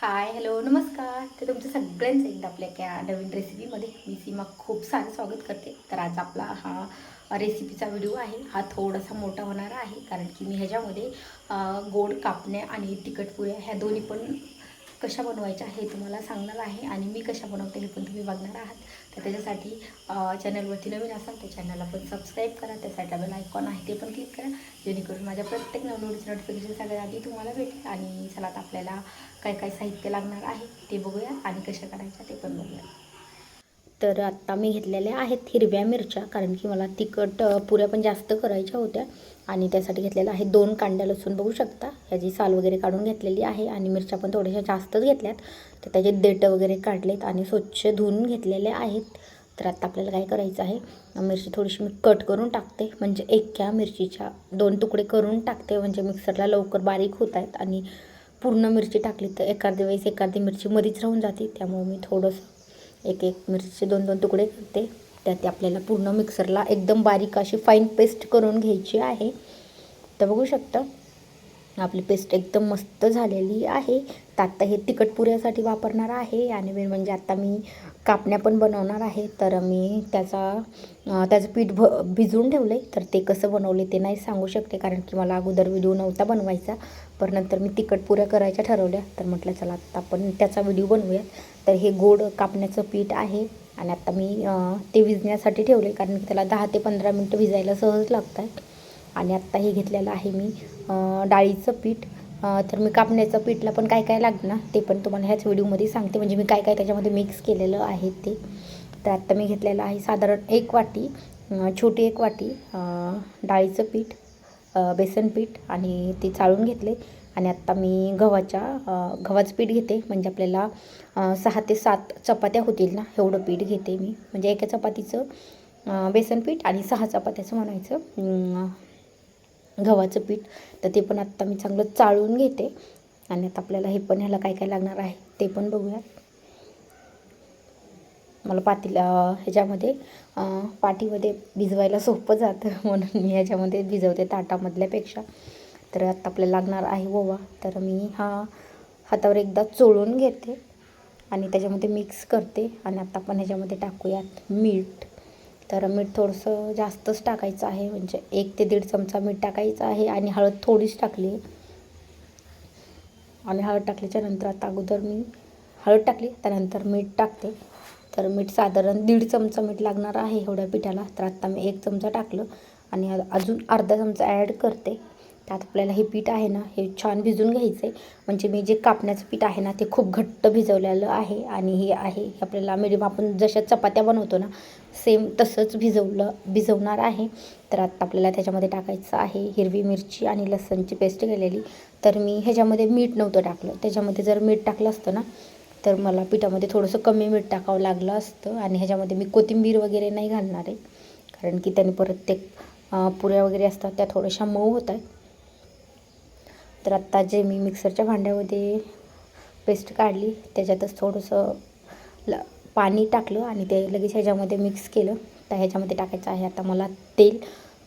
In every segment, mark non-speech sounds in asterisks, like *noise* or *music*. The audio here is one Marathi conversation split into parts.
हाय हॅलो नमस्कार. तर तुमचं सगळ्यांचं एकदा आपल्या एका नवीन रेसिपीमध्ये मी सीमा खूप सारं स्वागत करते. तर आज आपला हा रेसिपीचा व्हिडिओ आहे. हा थोडासा मोठा होणार आहे कारण की मी ह्याच्यामध्ये गोड कापण्या आणि तिखट पुऱ्या ह्या दोन्ही पण कशा बनवायच्या हे तुम्हाला सांगणार आहे आणि मी कशा बनवते हे पण तुम्ही बघणार आहात. तर त्याच्यासाठी चॅनलवरती नवीन असाल तर चॅनलला पण सबस्क्राईब करा. त्यासाठी बेल आयकॉन आहे ते पण क्लिक करा. जेणेकरून माझ्या प्रत्येक नवनवीनचं नोटिफिकेशन सगळ्यात आधी तुम्हाला भेटेल. आणि चला आता आपल्याला काय काय साहित्य लागणार आहे ते बघूया आणि कशा करायच्या ते पण बघूया. तर आत्ता मी घेतलेल्या आहेत हिरव्या मिरच्या कारण की मला तिखट पुऱ्या पण जास्त करायच्या होत्या. आणि त्यासाठी घेतलेलं आहे दोन कांड्या लसूण. बघू शकता ह्याची साल वगैरे काढून घेतलेली आहे आणि मिरच्या पण थोड्याशा जास्तच घेतल्यात. तर त्याचे देठं वगैरे काढलेत आणि स्वच्छ धुवून घेतलेले आहेत. तर आता आपल्याला काय करायचं आहे मिरची थोडीशी मी कट करून टाकते. म्हणजे एका मिरचीच्या दोन तुकडे करून टाकते. म्हणजे मिक्सरला लवकर बारीक होत आहेत आणि पूर्ण मिरची टाकली तर एखाद्या वेळेस एखादी मिरची मधीच राहून जाते. त्यामुळे मी थोडंसं एक एक मिरचीचे दोन दोन तुकडे करते. त्यात आपल्याला पूर्ण मिक्सरला एकदम बारीक अशी फाईन पेस्ट करून घ्यायची आहे. तर बघू शकता आपली पेस्ट एकदम मस्त झालेली आहे. तर आत्ता हे तिखट पुऱ्यासाठी वापरणार आहे आणि मेन म्हणजे आता मी कापण्या पण बनवणार आहे. तर मी त्याचा त्याचं पीठ भ भिजवून ठेवलं आहे तर ते कसं बनवले ते नाही सांगू शकते कारण की मला अगोदर व्हिडिओ नव्हता बनवायचा. पण नंतर मी तिखट पुऱ्या करायच्या ठरवल्या. तर म्हटलं चला आत्ता आपण त्याचा व्हिडिओ बनवूयात. तर हे गोड कापण्याचं पीठ आहे. आणि आता मी ते भिजण्यासाठी ठेवले कारण की त्याला दहा ते पंधरा मिनटं भिजायला सहज लागतात. आणि आत्ता हे घेतलेलं आहे मी डाळीचं पीठ. तर मी कापण्याचं पीठला पण काय काय लागणार ते पण तुम्हाला ह्याच व्हिडिओमध्ये सांगते. म्हणजे मी काय काय त्याच्यामध्ये मिक्स केलेलं आहे ते. तर आत्ता मी घेतलेलं आहे साधारण एक वाटी छोटी एक वाटी डाळीचं पीठ बेसन पीठ आणि ते चाळून घेतले. आणि आत्ता मी गव्हाच्या गव्हाचं पीठ घेते. म्हणजे आपल्याला सहा ते सात चपात्या होतील ना एवढं पीठ घेते मी. म्हणजे एका चपातीचं बेसन पीठ आणि सहा चपात्याचं म्हणायचं. गव्हाचं पीठ. तर ते पण आत्ता मी चांगलं चाळून घेते. आणि आता आपल्याला हे पण ह्याला काय काय लागणार आहे ते पण बघूयात. मला पातीला ह्याच्यामध्ये पाठीमध्ये पाटीमध्ये भिजवायला सोपं जातं. *laughs* म्हणून मी ह्याच्यामध्ये भिजवते ताटामधल्यापेक्षा. तर आता आपल्याला लागणार आहे ओवा. तर मी हा हातावर एकदा चोळून घेते आणि त्याच्यामध्ये मिक्स करते. आणि आता आपण ह्याच्यामध्ये टाकूयात मीठ. तर मीठ थोडंसं जास्तच टाकायचं आहे. म्हणजे एक ते दीड चमचा मीठ टाकायचं आहे आणि हळद थोडीच टाकली. आहे आणि हळद टाकल्याच्या नंतर आता अगोदर मी हळद टाकली. त्यानंतर मीठ टाकते. तर मीठ साधारण दीड चमचा मीठ लागणार आहे एवढ्या पिठाला. तर आत्ता मी एक चमचा टाकलं. आणि अजून अर्धा चमचा ॲड करते. त्यात आपल्याला हे पीठ आहे ना हे छान भिजून घ्यायचं आहे म्हणजे मी जे कापण्याचं पीठ आहे ना ते खूप घट्ट भिजवलेलं आहे. आणि हे आहे हे आपल्याला मिडियम आपण जशा चपात्या बनवतो ना सेम तसंच भिजवलं भिजवणार आहे. तर आत्ता आपल्याला त्याच्यामध्ये टाकायचं आहे हिरवी मिरची आणि लसणची पेस्ट केलेली. तर मी ह्याच्यामध्ये मीठ नव्हतं टाकलं. त्याच्यामध्ये जर मीठ टाकलं असतं ना तर मला पिठामध्ये थोडंसं कमी मीठ टाकावं लागलं असतं. आणि ह्याच्यामध्ये मी कोथिंबीर वगैरे नाही घालणार आहे. कारण की त्याने परत ते पुऱ्या वगैरे असतात त्या थोड्याशा मऊ होत आहेत तर आत्ता जे मी मिक्सरच्या भांड्यामध्ये पेस्ट काढली त्याच्यातच थोडंसं ल पाणी टाकलं आणि ते लगेच ह्याच्यामध्ये मिक्स केलं. तर ह्याच्यामध्ये टाकायचं आहे आता मला तेल.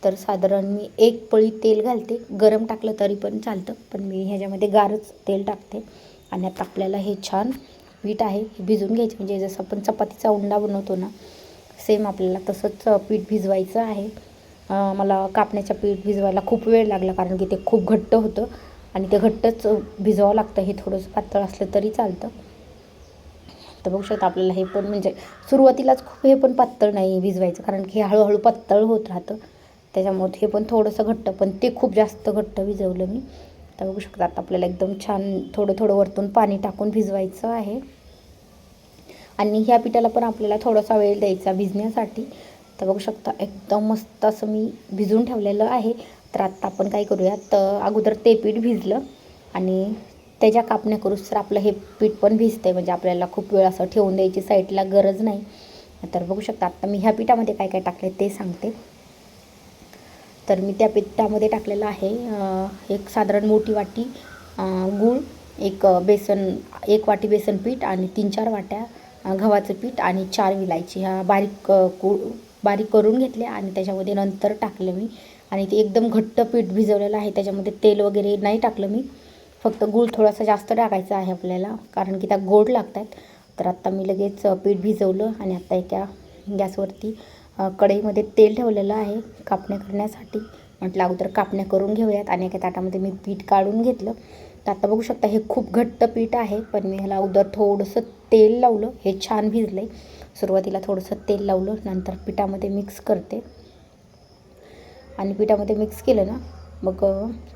तर साधारण मी एक पळी तेल घालते. गरम टाकलं तरी पण चालतं पण मी ह्याच्यामध्ये गारच तेल टाकते. आणि आता आपल्याला हे छान पीठ आहे हे भिजवून घ्यायचं. म्हणजे जसं आपण चपातीचा उंडा बनवतो ना सेम आपल्याला तसंच पीठ भिजवायचं आहे. मला कापण्याचं पीठ भिजवायला खूप वेळ लागला कारण की ते खूप घट्ट होतं. आणि ते घट्टच भिजवावं लागतं हे थोडंसं पातळ असलं तरी चालतं. तर बघू शकता आपल्याला हे पण म्हणजे सुरुवातीलाच खूप हे पण पातळ नाही भिजवायचं कारण की हे हळूहळू पातळ होत राहतं. त्याच्यामुळे हे पण थोडंसं घट्ट पण ते खूप जास्त घट्ट भिजवलं मी. तर बघू शकता आता आपल्याला एकदम छान थोडं थोडं वरतून पाणी टाकून भिजवायचं आहे. आणि ह्या पिठाला पण आपल्याला थोडासा वेळ द्यायचा भिजण्यासाठी. तर बघू शकता एकदम मस्त असं मी भिजून ठेवलेलं आहे. तर आत्ता आपण काय करूया तर अगोदर ते पीठ भिजलं आणि त्याच्या कापण्या करूच तर आपलं हे पीठ पण भिजते म्हणजे आपल्याला खूप वेळ असं ठेवून द्यायची साईडला गरज नाही. तर बघू शकता आत्ता मी ह्या पिठामध्ये काय काय टाकले ते सांगते. तर मी त्या पिठामध्ये टाकलेलं आहे एक साधारण मोठी वाटी गूळ एक बेसन एक वाटी बेसन पीठ आणि तीन चार वाट्या गव्हाचं पीठ आणि चार विलायची. ह्या बारीक कूळ बारीक करून घेतले आणि त्याच्यामध्ये नंतर टाकलं मी. आणि ते एकदम घट्ट पीठ भिजवलेलं आहे त्याच्यामध्ये तेल वगैरे नाही टाकलं मी. फक्त गूळ थोडासा जास्त टाकायचा आहे आपल्याला कारण की त्या गोड लागत आहेत तर आत्ता मी लगेच पीठ भिजवलं आणि आत्ता एका गॅसवरती कढईमध्ये तेल ठेवलेलं आहे कापण्या करण्यासाठी. म्हटलं अगोदर कापण्या करून घेऊयात आणि एका ताटामध्ये मी पीठ काढून घेतलं. तर आता बघू शकता हे खूप घट्ट पीठ आहे पण मी ह्याला अगोदर थोडंसं तेल लावलं. हे छान भिजलं आहे सुरुवातीला थोडंसं तेल लावलं नंतर पिठामध्ये मिक्स करते. आणि पिठामध्ये मिक्स केलं ना मग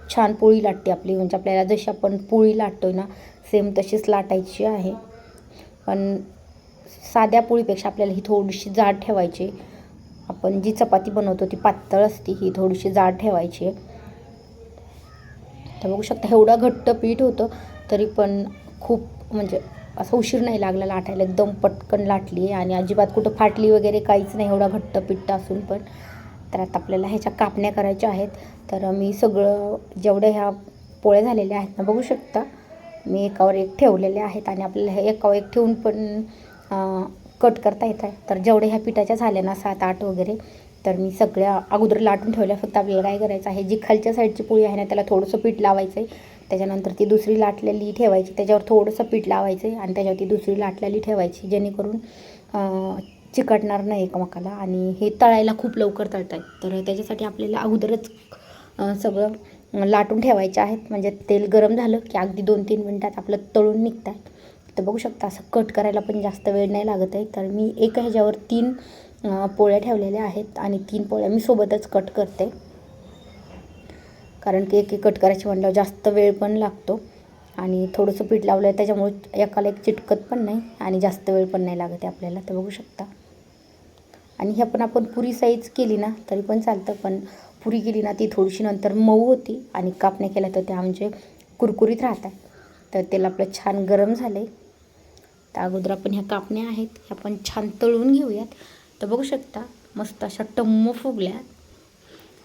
छान पोळी लाटते आपली. म्हणजे आपल्याला जशी आपण पोळी लाटतोय ना सेम तशीच लाटायची आहे. पण साध्या पोळीपेक्षा आपल्याला ही थोडीशी जाड ठेवायची. आपण जी चपाती बनवतो ती पातळ असते ही थोडीशी जाड ठेवायची. आहे बघू शकता एवढं घट्ट पीठ होतं तरी पण खूप म्हणजे असं उशीर नाही लागला लाटायला एकदम पटकन लाटली आहे आणि अजिबात कुठं फाटली वगैरे काहीच नाही एवढा घट्ट पीठ असून पण. तर आता आपल्याला ह्याच्या कापण्या करायच्या आहेत. तर मी सगळं जेवढ्या ह्या पोळ्या झालेल्या आहेत ना बघू शकता. मी एकावर एक ठेवलेले आहेत आणि आपल्याला हे एकावर एक ठेवून पण कट करता येत आहे. तर जेवढ्या ह्या पिठाच्या झाल्या ना सात आठ वगैरे तर मी सगळ्या अगोदर लाटून ठेवल्या फक्त आपल्याला काय करायचं आहे जी खालच्या साईडची पोळी आहे ना त्याला थोडंसं पीठ लावायचं आहे त्याच्यानंतर ती दुसरी लाटलेली ठेवायची त्याच्यावर थोडंसं पीठ लावायचं आहे आणि त्याच्यावर ती दुसरी लाटलेली ठेवायची जेणेकरून चिकटणार नाही एकमेकाला आणि हे तळायला खूप लवकर तळतात. तर त्याच्यासाठी आपल्याला अगोदरच सगळं लाटून ठेवायचे आहेत. म्हणजे तेल गरम झालं की अगदी दोन तीन मिनटात आपलं तळून निघत आहे तर बघू शकता असं कट करायला पण जास्त वेळ नाही लागत आहे. तर मी एका ह्याच्यावर तीन पोळ्या ठेवलेल्या आहेत आणि तीन पोळ्या मी सोबतच कट करते. कारण की एक एक कट करायची म्हटल्यावर जास्त वेळ पण लागतो आणि थोडंसं पीठ लावलं आहे त्याच्यामुळे एकाला एक चिटकत पण नाही आणि जास्त वेळ पण नाही लागत आहे आपल्याला तर बघू शकता. आणि हे पण आपण पुरी साईज केली ना तरी पण चालतं पण पुरी केली ना ती थोडीशी नंतर मऊ होती आणि कापण्या केल्या तर त्या म्हणजे कुरकुरीत राहतात. तर तेल आपलं छान गरम झालं आहे तर अगोदर आपण ह्या कापण्या आहेत ह्या आपण छान तळून घेऊयात. तर बघू शकता मस्त अशा टम्म फुगल्यात.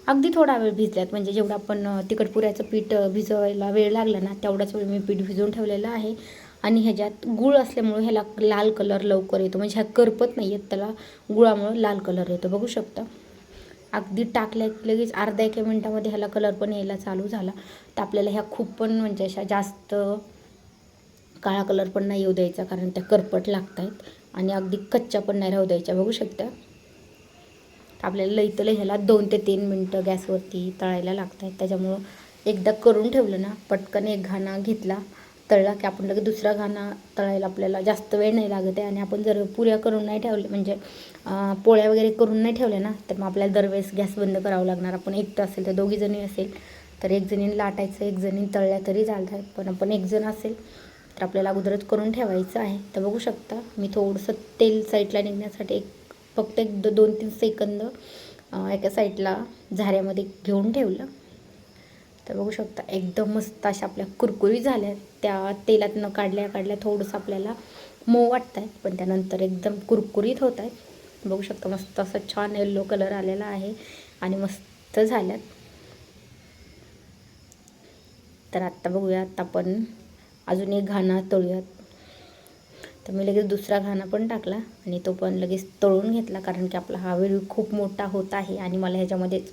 अगदी थोडा वेळ भिजल्यात म्हणजे जेवढं आपण तिखटपुऱ्याचं पुऱ्याचं पीठ भिजवायला वेळ लागला ना तेवढाच वेळ मी पीठ भिजवून ठेवलेलं आहे. आणि ह्याच्यात गूळ असल्यामुळे ह्याला लाल कलर लवकर येतो. म्हणजे ह्या करपत नाही आहेत त्याला गुळामुळं लाल कलर येतो. बघू शकता. अगदी टाकल्या लगेच अर्ध्या एका मिनटामध्ये ह्याला कलर पण यायला चालू झाला. तर आपल्याला ह्या खूप पण म्हणजे अशा जास्त काळा कलर पण नाही येऊ द्यायचा कारण त्या करपट लागत आहेत आणि अगदी कच्च्या पण नाही राहू द्यायच्या बघू शकता. आपल्याला लईतलं ह्याला दोन ते तीन मिनटं गॅसवरती तळायला लागत आहेत त्याच्यामुळं एकदा करून ठेवलं ना पटकन एक घाणा घेतला तळला की आपण लगेच दुसरा घाणा तळायला आपल्याला जास्त वेळ नाही लागत आहे. आणि आपण जर पुऱ्या करून नाही ठेवल्या म्हणजे पोळ्या वगैरे करून नाही ठेवल्या ना तर मग आपल्याला दरवेळेस गॅस बंद करावं लागणार. आपण एकटं असेल तर दोघीजणी असेल तर एक जणीने लाटायचं एक जणी तळल्या तरी चालत आहे पण आपण एक जण असेल तर आपल्याला अगोदरच करून ठेवायचं आहे. तर बघू शकता मी थोडंसं तेल साईडला निघण्यासाठी एक फक्त एक दो दोन तीन सेकंद एका साईडला झाऱ्यामध्ये घेऊन ठेवलं. तर बघू शकता एकदम मस्त अशा आपल्या कुरकुरी झाल्या. त्या तेलातनं काढल्या काढल्या थोडंसं आपल्याला मऊ वाटत आहे पण त्यानंतर एकदम कुरकुरीत होत आहेत बघू शकता मस्त असं छान येल्लो कलर आलेला आहे आणि मस्त झाल्यात. तर आत्ता बघूयात आपण अजून एक घाणा तळूयात. तर मी लगेच दुसरा घाणा पण टाकला आणि तो पण लगेच तळून घेतला कारण की आपला हा व्हिडिओ खूप मोठा होत आहे आणि मला ह्याच्यामध्येच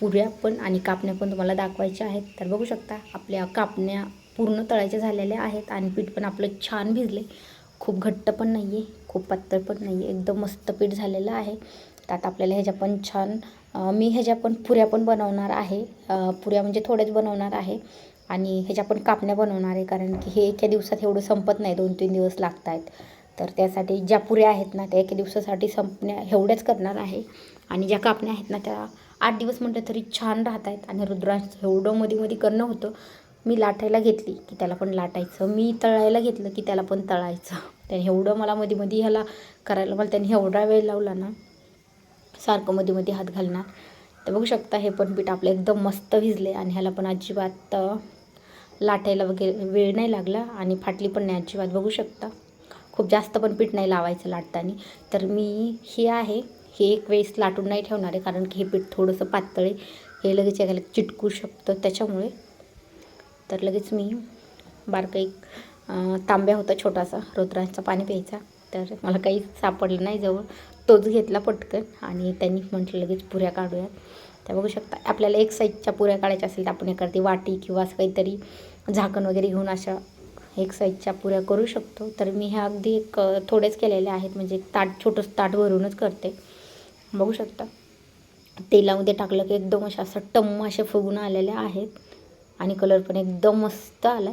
पुऱ्या पण आणि कापण्या पण तुम्हाला दाखवायच्या आहेत. तर बघू शकता आपल्या कापण्या पूर्ण तळायच्या झालेल्या आहेत आणि पीठ पण आपलं छान भिजले खूप घट्ट पण नाही आहे खूप पातळ पण नाही आहे एकदम मस्त पीठ झालेलं आहे. तर आता आपल्याला ह्याच्या पण छान मी ह्याच्या पण पुऱ्या पण बनवणार आहे. पुऱ्या म्हणजे थोड्याच बनवणार आहे. आणि ह्याच्या पण कापण्या बनवणार आहे कारण की हे एका दिवसात एवढं संपत नाही दोन तीन दिवस लागत आहेत तर त्यासाठी ज्या पुऱ्या आहेत ना त्या एका दिवसासाठी संपण्या एवढ्याच करणार आहे. आणि ज्या कापण्या आहेत ना त्या आठ दिवस म्हटलं तरी छान राहत आहेत आणि रुद्रांश एवढं मध्ये मध्ये करणं होतं मी लाटायला घेतली की त्याला पण लाटायचं. मी तळायला घेतलं की त्याला पण तळायचं. त्याने एवढं मला मध्ये मध्ये ह्याला करायला मला त्याने एवढा वेळ लावला ना सारखं मध्ये मध्ये हात घालणार. तर बघू शकता हे पण पीठ आपलं एकदम मस्त भिजले आणि ह्याला पण अजिबात लाटायला वगैरे वेळ नाही लागला आणि फाटली पण नाही अजिबात. बघू शकता. खूप जास्त पण पीठ नाही लावायचं लाटताना. तर मी हे आहे. हे एक वेळेस लाटून नाही ठेवणार आहे कारण की हे पीठ थोडंसं पातळ आहे. हे लगेच एखाद्या चिटकू शकतं त्याच्यामुळे. तर लगेच मी बारकं एक तांब्या होता छोटासा रुद्रांचा पाणी प्यायचा. तर मला काही सापडलं नाही जवळ. तोच घेतला पटकन आणि त्यांनी म्हटलं लगेच पुऱ्या काढूयात त्या बघू शकता आपल्याला एक साईजच्या पुऱ्या काढायच्या असेल तर आपण एखादी वाटी किंवा असं काहीतरी झाकण वगैरे घेऊन अशा एक साईजच्या पुऱ्या करू शकतो. तर मी ह्या अगदी एक थोडेच केलेल्या आहेत. म्हणजे एक ताट छोटंसं ताट भरूनच करते. बघू शकता. तेलामध्ये टाकलं की एकदम अशा असं टम्म अशा फुगून आलेल्या आहेत. आणि कलर पण एकदम मस्त आला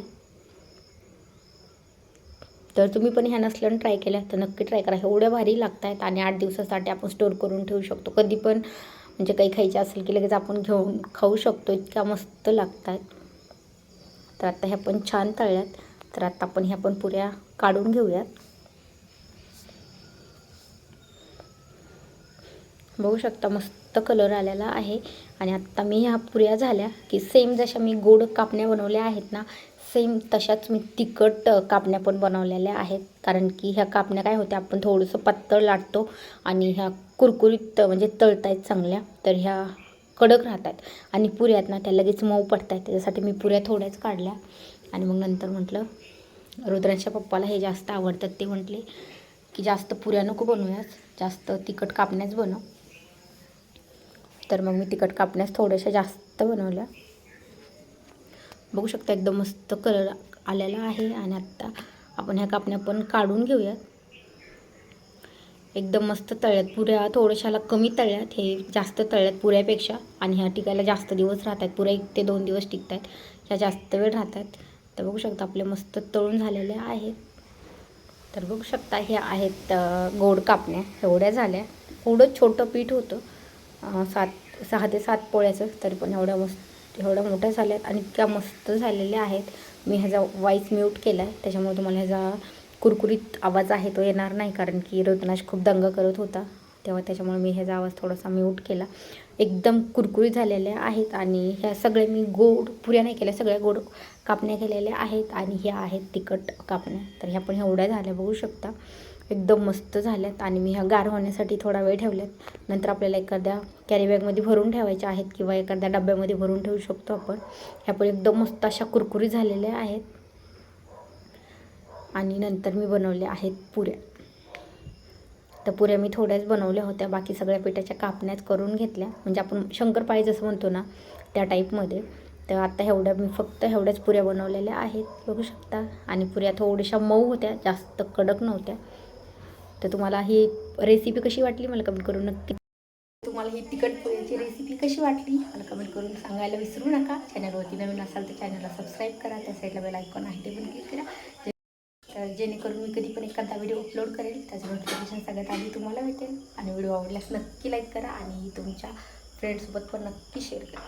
तर तुम्ही पण ह्या नसल्यानं ट्राय केल्या तर नक्की ट्राय करा. एवढ्या भारी लागत आहेत आणि आठ दिवसासाठी आपण स्टोर करून ठेवू शकतो. कधी पण म्हणजे काही खायचे असेल की लगेच आपण घेऊन खाऊ शकतो. इतक्या मस्त लागत आहेत तर आता ह्या पण छान तळल्यात. तर आता आपण ह्या पण पुऱ्या काढून घेऊयात. बघू शकता मस्त कलर आलेला आहे. आणि आत्ता मी ह्या पुऱ्या झाल्या की सेम जशा मी गोड कापण्या बनवल्या आहेत ना सेम तशाच मी तिखट कापण्या पण बनवलेल्या आहेत. कारण की ह्या कापण्या काय होत्या आपण थोडंसं पातळ लाटतो आणि ह्या कुरकुरीत म्हणजे म्हणजे तळतायत चांगल्या. तर ह्या कडक राहतात. आणि पुऱ्यात ना त्या लगेच मऊ पडतात त्याच्यासाठी मी पुऱ्या थोड्याच काढल्या. आणि मग नंतर म्हटलं रुद्रांच्या पप्पाला हे जास्त आवडतात. ते म्हटले की जास्त पुऱ्या नको बनवूयाच जास्त तिखट कापण्याच बनव. तर मग मी तिखट कापण्यास थोड्याशा जास्त बनवल्या. बघू शकता एकदम मस्त कलर आलेला आहे. आणि आत्ता आपण ह्या कापण्या पण काढून घेऊयात. एकदम मस्त तळ्यात पुऱ्या थोड्याशाला कमी तळ्यात हे जास्त तळ्यात पुऱ्यापेक्षा. आणि ह्या टिकायला जास्त दिवस राहतात पुऱ्या एक ते दोन दिवस टिकतात ह्या जास्त वेळ राहतात तर बघू शकता आपले मस्त तळून झालेले आहेत. तर बघू शकता हे आहेत गोड कापण्या. एवढ्या झाल्या. एवढं छोटं पीठ होतं. सात सहा ते सात पोळ्याचं तरी पण एवढ्या मस्त एवढ्या मोठ्या झाल्यात. आणि इतक्या मस्त झालेल्या आहेत. मी ह्याचा वाईस म्यूट केला आहे त्याच्यामुळे तुम्हाला ह्याचा कुरकुरीत आवाज आहे तो येणार नाही कारण की रत्नाश खूप दंग करत होता. तेव्हा त्याच्यामुळे मी ह्याचा आवाज थोडासा म्यूट केला. एकदम कुरकुरीत झालेल्या आहेत आणि ह्या सगळे मी गोड पुऱ्या नाही केल्या सगळ्या गोड कापण्या केलेल्या आहेत आणि ह्या आहेत तिखट कापण्या. तर ह्या पण एवढ्या झाल्या बघू शकता. एकदम मस्त झाल्यात आणि मी ह्या गार होण्यासाठी थोडा वेळ ठेवल्यात. नंतर आपल्याला एखाद्या कॅरीबॅगमध्ये भरून ठेवायच्या आहेत किंवा एखाद्या डब्यामध्ये भरून ठेवू शकतो आपण. ह्या पण एकदम मस्त अशा कुरकुरीत झालेल्या आहेत. आणि नंतर मी बनवले आहेत पुऱ्या. तर पुऱ्या मी थोड्याच बनवल्या होत्या बाकी सगळ्या पिठाच्या कापण्याच करून घेतल्या. म्हणजे आपण शंकरपाळी जसं म्हणतो ना त्या टाईपमध्ये. तर आता एवढ्या मी फक्त एवढ्याच पुऱ्या बनवलेल्या आहेत बघू शकता. आणि पुऱ्या थोड्याशा मऊ होत्या जास्त कडक नव्हत्या. तर तुम्हाला ही रेसिपी कशी वाटली मला कमेंट करून नक्की तुम्हाला ही तिखट पुऱ्याची रेसिपी कशी वाटली मला कमेंट करून सांगायला विसरू नका. चॅनलवरती नवीन असाल तर चॅनलला सबस्क्राईब करा. त्या साईडला बेल आयकॉन आहे ते पण क्लिक करा. तर जेणेकरून मी कधी पण एखादा व्हिडिओ अपलोड करेल. त्याचं नोटिफिकेशन सगळ्यात आधी तुम्हाला भेटेल. आणि व्हिडिओ आवडल्यास नक्की लाईक करा आणि तुमच्या फ्रेंडसोबत पण नक्की शेअर करा.